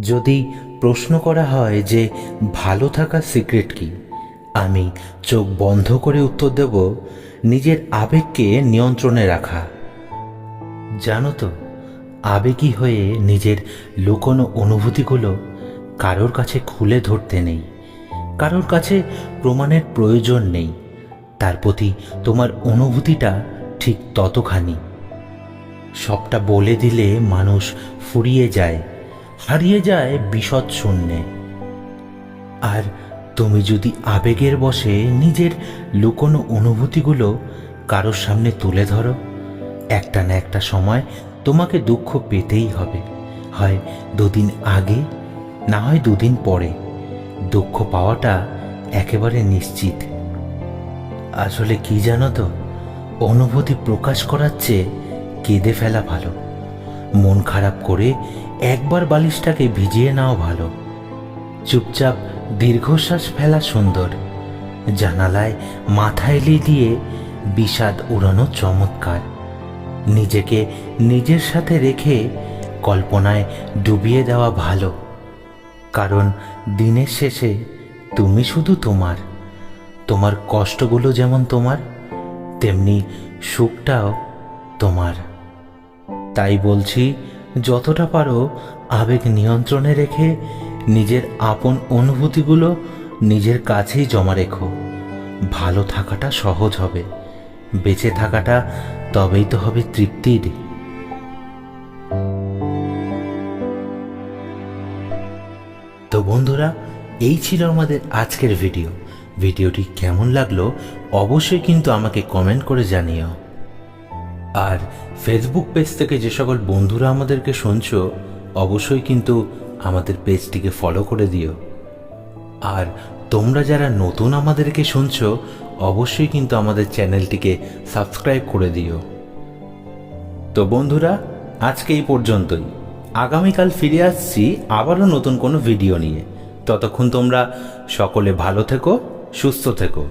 যদি প্রশ্ন করা হয় যে ভালো থাকার সিক্রেট কি, আমি চোখ বন্ধ করে উত্তর দেব, নিজের আবেগকে নিয়ন্ত্রণে রাখা। জানো তো, আবেগী হয়ে নিজের লুকোনো অনুভূতিগুলো কারোর কাছে খুলে ধরতে নেই, কারোর কাছে প্রমাণের প্রয়োজন নেই, তার প্রতি তোমার অনুভূতিটা ঠিক ততখানি। সবটা বলে দিলে মানুষ ফুরিয়ে যায়। হারিয়ে যায় বিশদ শূন্যে। আর তুমি যদি আবেগের বসে নিজের লুকোনো অনুভূতিগুলো কারোর সামনে তুলে ধরো, একটা না একটা সময় তোমাকে দুঃখ পেতেই হবে। হয় দুদিন আগে, না হয় দুদিন পরে। দুঃখ পাওয়াটা একেবারে নিশ্চিত। আসলে কি জানো তো, অনুভূতি প্রকাশ করার চেয়ে কেঁদে ফেলা ভালো। মন খারাপ করে একবার বালিশটাকে ভিজিয়ে নেওয়া ভালো। চুপচাপ দীর্ঘশ্বাস ফেলা সুন্দর। জানালায় মাথা এলিয়ে দিয়ে বিষাদ উড়ানো চমৎকার। নিজেকে নিজের সাথে রেখে কল্পনায় ডুবিয়ে দেওয়া ভালো। কারণ দিনের শেষে তুমি শুধু তোমার। তোমার কষ্টগুলো যেমন তোমার, তেমনি সুখটাও তোমার। তাই বলছি যতটা পারো আবেগ নিয়ন্ত্রণে রেখে নিজের আপন অনুভূতিগুলো নিজের কাছেই জমা রেখো। ভালো থাকাটা সহজ হবে, বেঁচে থাকাটা তবেই তো হবে তৃপ্তির। তো বন্ধুরা, এই ছিল আমাদের আজকের ভিডিও। ভিডিওটি কেমন লাগল অবশ্যই কিন্তু আমাকে কমেন্ট করে জানিও। আর ফেসবুক পেজ থেকে যে সকল বন্ধুরা আমাদেরকে শুনছো, অবশ্যই কিন্তু আমাদের পেজটিকে ফলো করে দিও। আর তোমরা যারা নতুন আমাদেরকে শুনছো, অবশ্যই কিন্তু আমাদের চ্যানেলটিকে সাবস্ক্রাইব করে দিও। তো বন্ধুরা, আজকে এই পর্যন্তই। আগামীকাল ফিরে আসছি আবারও নতুন কোনো ভিডিও নিয়ে। ততক্ষণ তোমরা সকলে ভালো থেকো, সুস্থ থেকো।